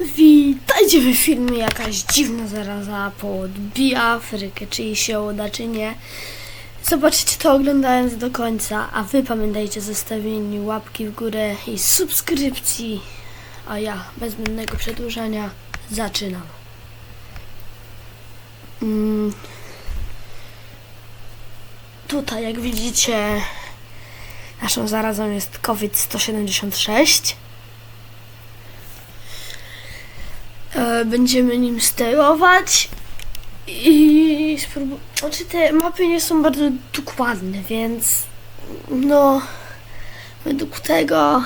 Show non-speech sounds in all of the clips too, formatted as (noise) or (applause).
Witajcie w filmie jakaś dziwna zaraza podbija Afrykę, czy się uda, czy nie. Zobaczycie to oglądając do końca, a wy pamiętajcie o zostawieniu łapki w górę i subskrypcji. A ja, bez zbędnego przedłużania, zaczynam. Mm. Tutaj, jak widzicie, naszą zarazą jest COVID-176. Będziemy nim sterować i spróbu- Znaczy te mapy nie są bardzo dokładne, więc no według tego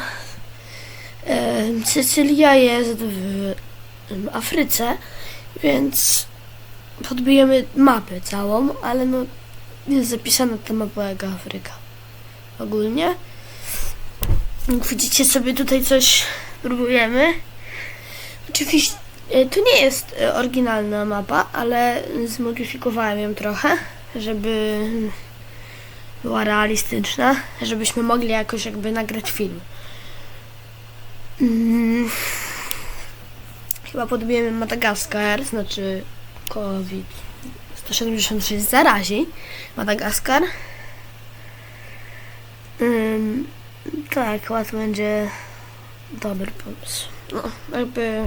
e, Sycylia jest w, Afryce, więc podbijemy mapę całą, ale no jest zapisana ta mapa Afryka ogólnie. Jak widzicie sobie tutaj coś próbujemy. Oczywiście e, to nie jest e, oryginalna mapa, ale zmodyfikowałem ją trochę, żeby była realistyczna, żebyśmy mogli jakoś jakby nagrać film. Mm. Chyba podbijemy Madagaskar, znaczy COVID 176 zarazi Madagaskar. Tak, łatwo będzie dobry pomysł. No, jakby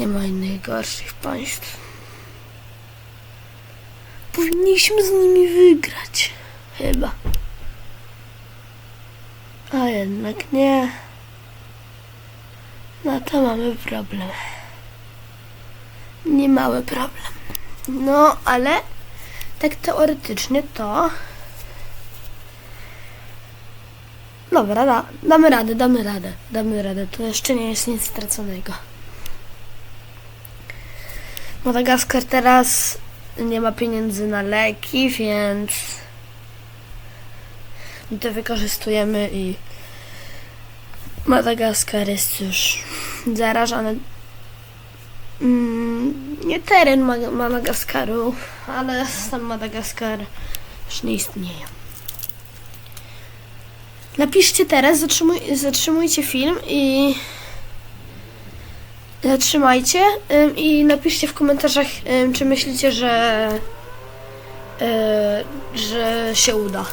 nie ma innych gorszych państw. Powinniśmy z nimi wygrać. Chyba. A jednak nie. No to mamy problem. Niemały problem. No, ale tak teoretycznie to. Dobra, da, damy radę, damy radę, damy radę. To jeszcze nie jest nic straconego. Madagaskar teraz nie ma pieniędzy na leki, więc to wykorzystujemy i Madagaskar jest już zarażony. Mm, nie teren Ma- Madagaskaru, ale sam Madagaskar już nie istnieje. Napiszcie teraz, zatrzymuj, zatrzymujcie film i zatrzymajcie ym, i napiszcie w komentarzach, czy myślicie, że y, że się uda.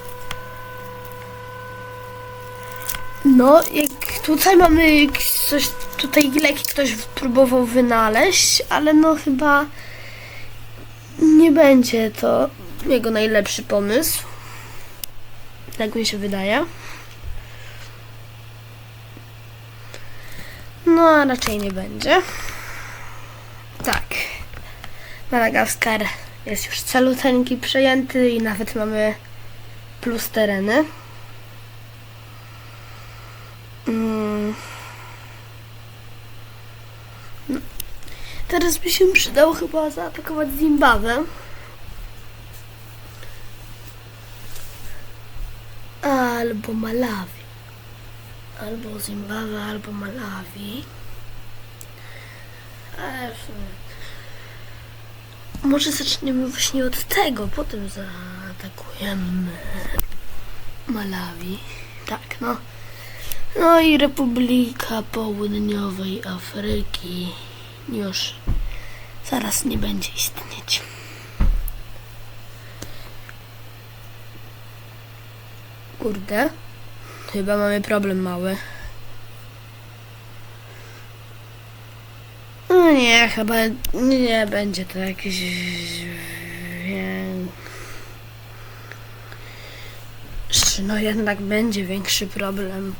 No, jak tutaj mamy coś, tutaj leki ktoś próbował wynaleźć, ale no chyba nie będzie to jego najlepszy pomysł. Tak mi się wydaje. No, a raczej nie będzie. Tak. Madagaskar jest już caluteńki przejęty i nawet mamy plus tereny. Mm. No. Teraz by się przydało chyba zaatakować Zimbabwe. Albo Malawi. Albo Zimbabwe, albo Malawi. Ale. Może zaczniemy właśnie od tego, potem zaatakujemy Malawi. Tak, no. No i Republika Południowej Afryki już zaraz nie będzie istnieć. Kurde. Chyba mamy problem mały. No nie, chyba nie będzie to jakiś no jednak będzie większy problem.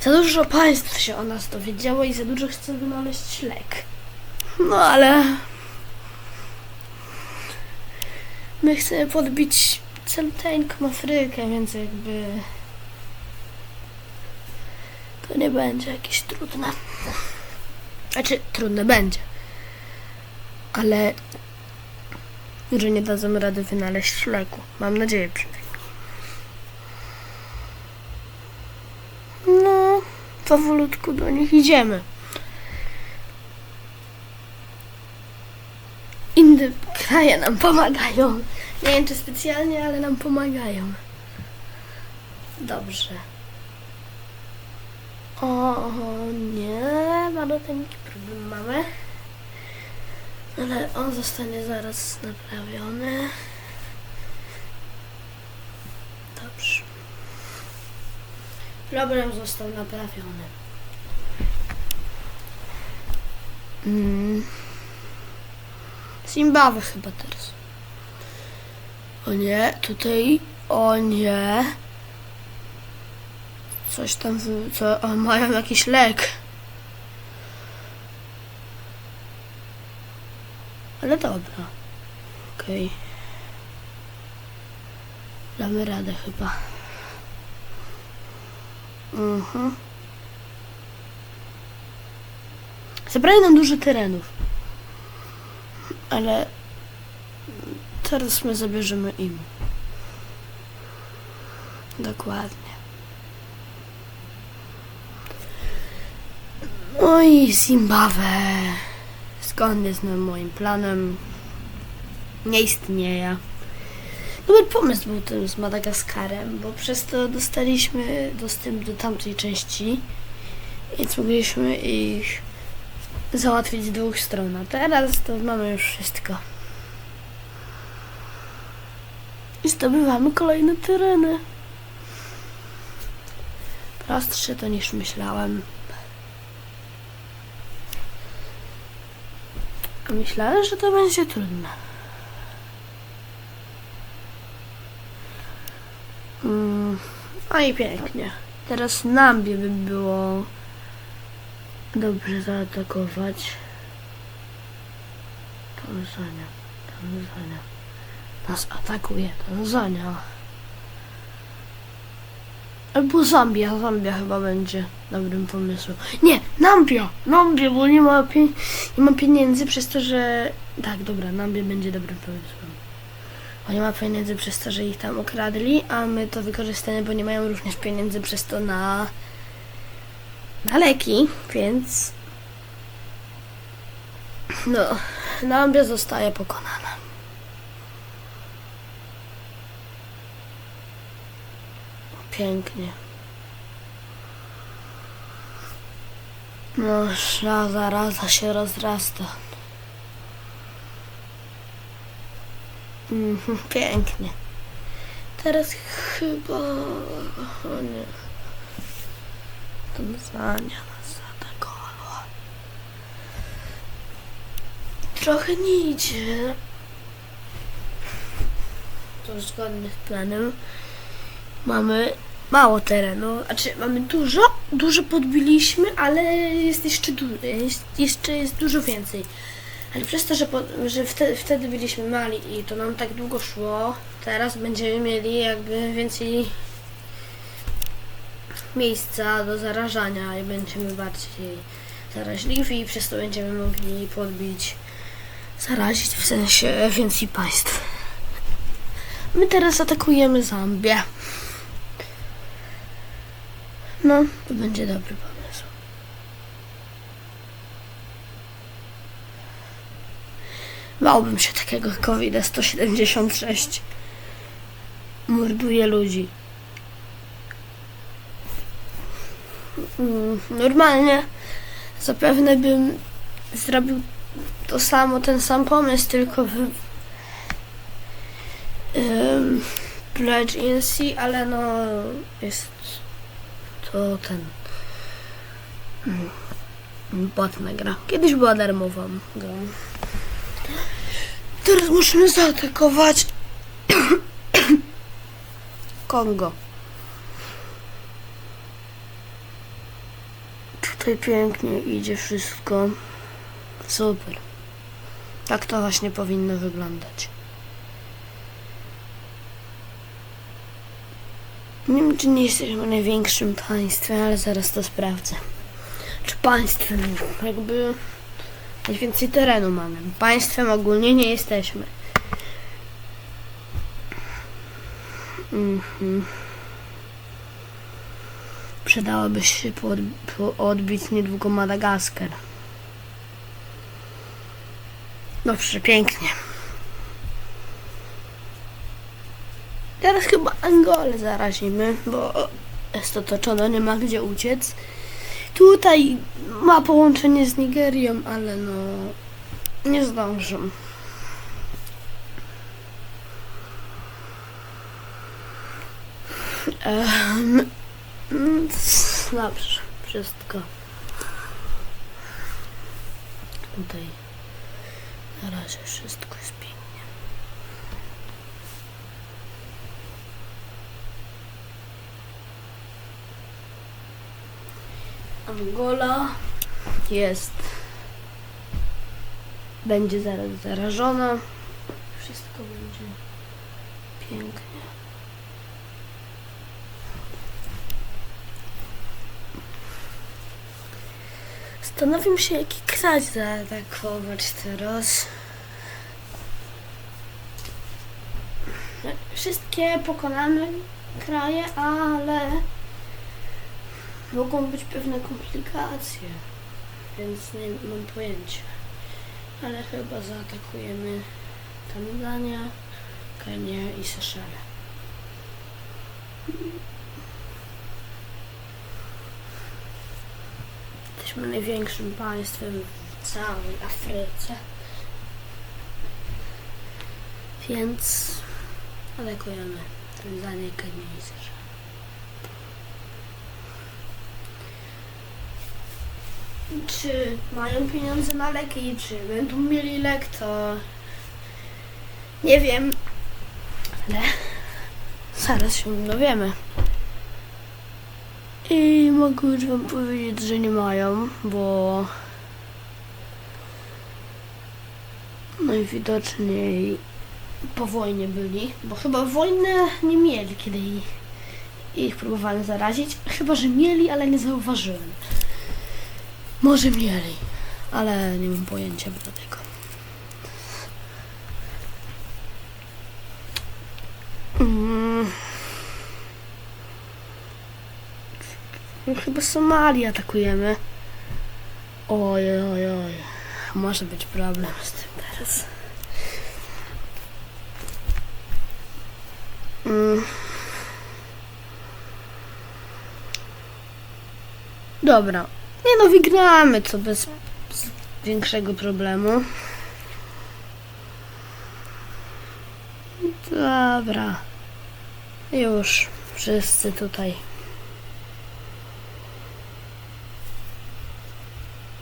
Za dużo państw się o nas dowiedziało i za dużo chce wynaleźć lek. No ale my chcemy podbić celuteńką Afrykę, więc jakby to nie będzie jakieś trudne. Znaczy, trudne będzie. Ale że nie dadzą rady wynaleźć leku. Mam nadzieję przynajmniej. No, powolutku do nich idziemy. Inne kraje nam pomagają. Nie wiem, czy specjalnie, ale nam pomagają. Dobrze. O nie, maloteńki problem mamy. Ale on zostanie zaraz naprawiony. Dobrze. Problem został naprawiony. Mm. Zimbabwe chyba teraz. O nie, tutaj. O nie. Coś tam, co, o, mają jakiś lek. Ale dobra. Okej. Damy radę chyba. Mhm. Zabrali nam dużo terenów. Ale teraz my zabierzemy im. Dokładnie. No i Zimbabwe. Zgodnie z moim planem nie istnieje. Dobry pomysł był ten z Madagaskarem, bo przez to dostaliśmy dostęp do tamtej części, więc mogliśmy ich załatwić z dwóch stron. A teraz to mamy już wszystko. I zdobywamy kolejne tereny. Prostsze to niż myślałem. A myślałem, że to będzie trudne. Mm, no i pięknie. Teraz Nambie by było dobrze zaatakować. Tanzania, Tanzania. Nas atakuje Tanzania. Albo Zambia, Zambia chyba będzie dobrym pomysłem. Nie, Nambia, Nambia, bo nie ma, nie ma pieniędzy przez to, że... Tak, dobra, Nambia będzie dobrym pomysłem. Bo nie ma pieniędzy przez to, że ich tam okradli, a my to wykorzystamy, bo nie mają również pieniędzy przez to na... na leki, więc... No, Nambia zostaje pokonana. Pięknie. No, raza, raza się rozrasta. Mhm, pięknie. Teraz chyba... O nie. Tanzania nas zaatakowała. Trochę nie idzie. To zgodnie z planem. Mamy mało terenu, znaczy mamy dużo, dużo podbiliśmy, ale jest jeszcze, jest, jeszcze jest dużo więcej. Ale przez to, że, po, że wtedy, wtedy byliśmy mali i to nam tak długo szło, teraz będziemy mieli jakby więcej miejsca do zarażania i będziemy bardziej zaraźliwi i przez to będziemy mogli podbić, zarazić w sensie więcej państw. My teraz atakujemy Zambię. No, to będzie dobry pomysł. Bałbym się takiego COVID-176. Morduje ludzi. Mm, Normalnie zapewne bym zrobił to samo, ten sam pomysł, tylko w Pledge ENC, ale no jest to ten mm, płatna gra. Kiedyś była darmowa gra. Teraz musimy zaatakować (coughs) Kongo. Tutaj pięknie idzie wszystko. Super. Tak to właśnie powinno wyglądać. Nie wiem, czy nie jesteśmy największym państwem, ale zaraz to sprawdzę. Czy państwem, jakby najwięcej terenu mamy. Państwem ogólnie nie jesteśmy. Mhm. Przydałoby się odbić niedługo Madagaskar. Dobrze, pięknie. Chyba Angolę zarazimy, bo jest otoczona, nie ma gdzie uciec. Tutaj ma połączenie z Nigerią, ale no nie zdążę. Mm, dobrze, wszystko. Tutaj na razie wszystko jest Angola jest. Będzie zaraz zarażona. Wszystko będzie pięknie. Zastanawiam się, jaki kraj zaatakować teraz. Wszystkie pokonamy kraje, ale mogą być pewne komplikacje, więc nie mam pojęcia. Ale chyba zaatakujemy Tanzania, Kenię i Seszele. Jesteśmy największym państwem w całej Afryce. Więc atakujemy Tanzanię, Kenię i Seszele. Czy mają pieniądze na leki, czy będą mieli lek, to nie wiem. Ale zaraz się dowiemy. I mogę już wam powiedzieć, że nie mają, bo najwidoczniej po wojnie byli, bo chyba wojnę nie mieli, kiedy ich, próbowali zarazić. Chyba, że mieli, ale nie zauważyłem. Może mieli, ale nie mam pojęcia dlatego. Mm. Chyba Somalię atakujemy. Oj, oj, oj. Może być problem z tym teraz. Mm. Dobra. Nie no, wygramy to bez, bez większego problemu. Dobra. Już wszyscy tutaj.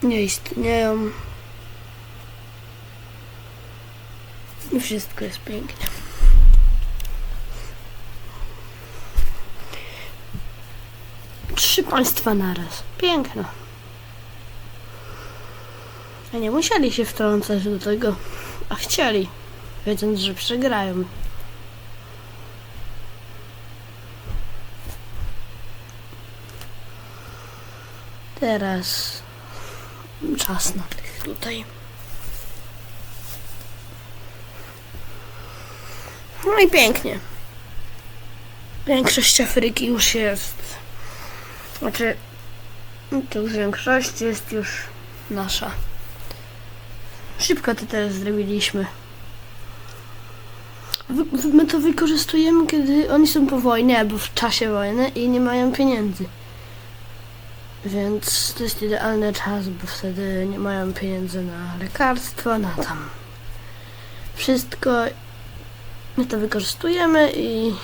Nie istnieją. I wszystko jest pięknie. Trzy państwa naraz. Piękno. A nie musieli się wtrącać do tego, a chcieli, wiedząc, że przegrają. Teraz czas na tych tutaj. No i pięknie. Większość Afryki już jest. Znaczy, to już większość jest już nasza. Szybko to teraz zrobiliśmy. My to wykorzystujemy, kiedy oni są po wojnie albo w czasie wojny i nie mają pieniędzy. Więc to jest idealny czas, bo wtedy nie mają pieniędzy na lekarstwa, na tam wszystko. My to wykorzystujemy i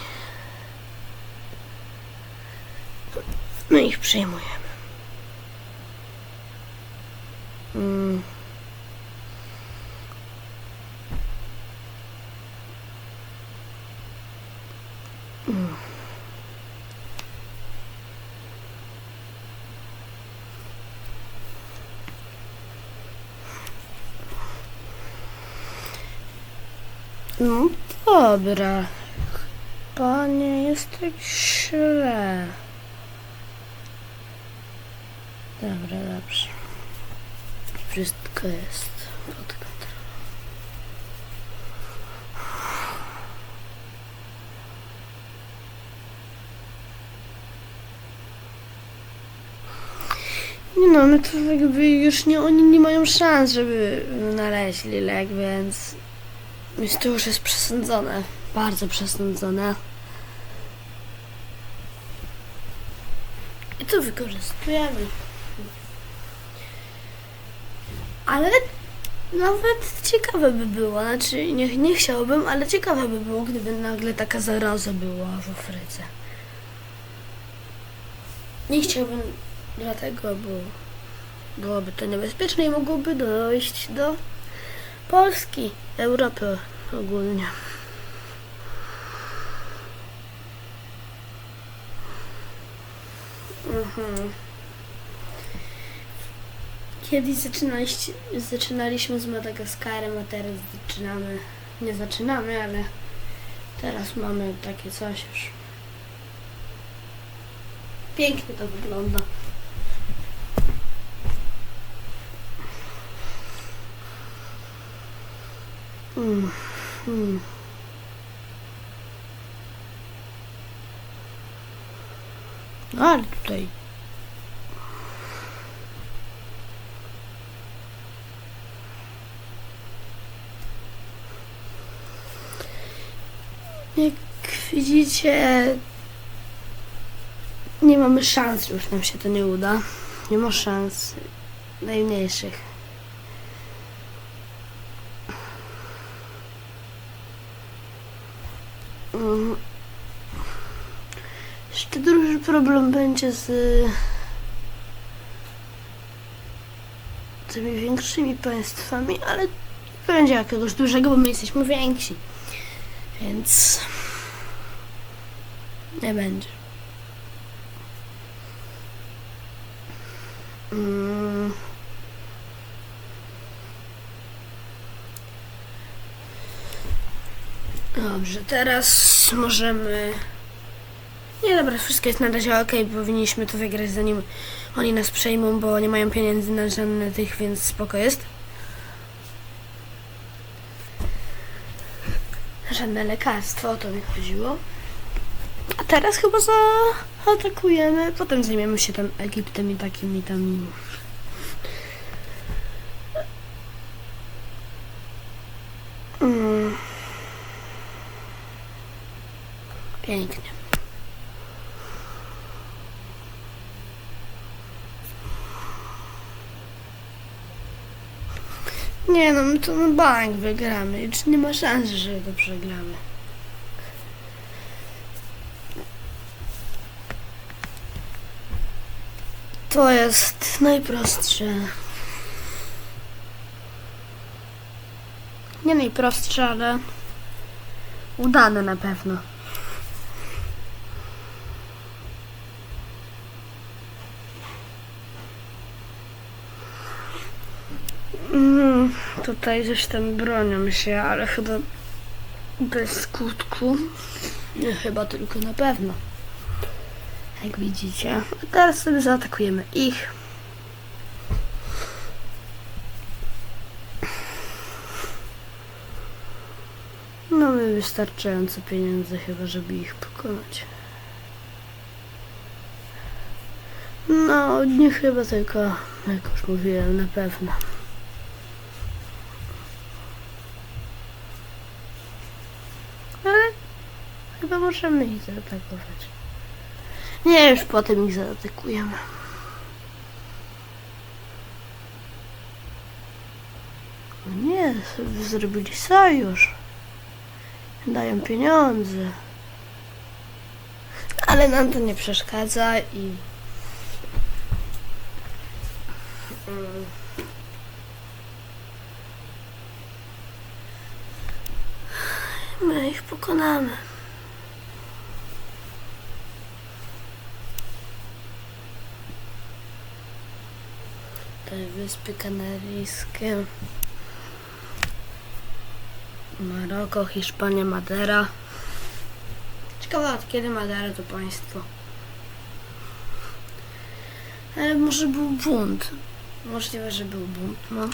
my ich przejmujemy. Mm. No dobra. Chyba nie jest tak źle. Dobra, dobrze. Wszystko jest pod kontrolą. Nie no, my to jakby już nie, oni nie mają szans, żeby znaleźli lek, więc więc to już jest przesądzone. Bardzo przesądzone. I to wykorzystujemy. Ale nawet ciekawe by było, znaczy nie, nie chciałbym, ale ciekawe by było, gdyby nagle taka zaraza była w Afryce. Nie chciałbym dlatego, bo byłoby to niebezpieczne i mogłoby dojść do Polski, Europy ogólnie. Mhm. Kiedyś zaczynaliśmy z Madagaskarem, a teraz zaczynamy, nie zaczynamy, ale teraz mamy takie coś już. Pięknie to wygląda. Mm, ale tutaj Jak widzicie, nie mamy szans, już nam się to nie uda. Nie ma szans najmniejszych. Mm. Jeszcze duży problem będzie z tymi większymi państwami, ale będzie jakiegoś dużego, bo my jesteśmy więksi. Więc nie będzie. Mm. Dobrze, teraz możemy. Nie dobra, wszystko jest na razie ok, powinniśmy to wygrać zanim oni nas przejmą, bo nie mają pieniędzy na żadne tych, więc spoko jest. Żadne lekarstwo, o to mi chodziło. A teraz chyba zaatakujemy, potem zajmiemy się tam Egiptem i takimi tam... Mm. Pięknie. Nie no, my to na bank wygramy. Już nie ma szans, że to przegramy. To jest najprostsze. Nie najprostsze, ale udane na pewno. Mm, tutaj coś tam bronią się, ale chyba bez skutku. Nie, chyba tylko na pewno. Jak widzicie. A teraz sobie zaatakujemy ich. Mamy wystarczająco pieniędzy chyba, żeby ich pokonać. No, nie chyba tylko, jak już mówiłem, na pewno. Ale chyba możemy ich zaatakować. Nie, już potem ich zaatakujemy. No nie, zrobili sojusz. Dają pieniądze. Ale nam to nie przeszkadza i... My ich pokonamy. Wyspy Kanaryjskie. Maroko, Hiszpania, Madera. Ciekawe od kiedy Madera to państwo. Ale może był bunt. Możliwe, że był bunt, no.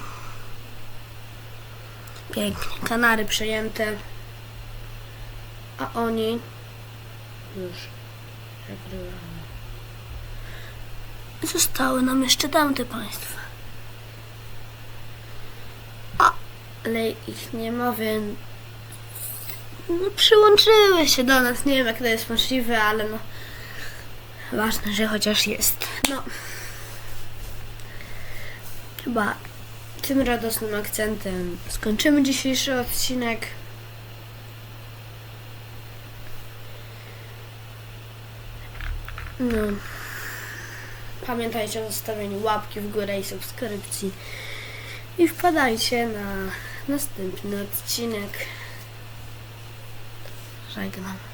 Pięknie. Kanary przejęte. A oni już. Zostały nam jeszcze tamte państwa. ale ich nie ma, więc no, przyłączyły się do nas. Nie wiem, jak to jest możliwe, ale no ważne, że chociaż jest. No. Chyba tym radosnym akcentem skończymy dzisiejszy odcinek. No. Pamiętajcie o zostawieniu łapki w górę i subskrypcji. I wpadajcie na następny odcinek. Żegnam.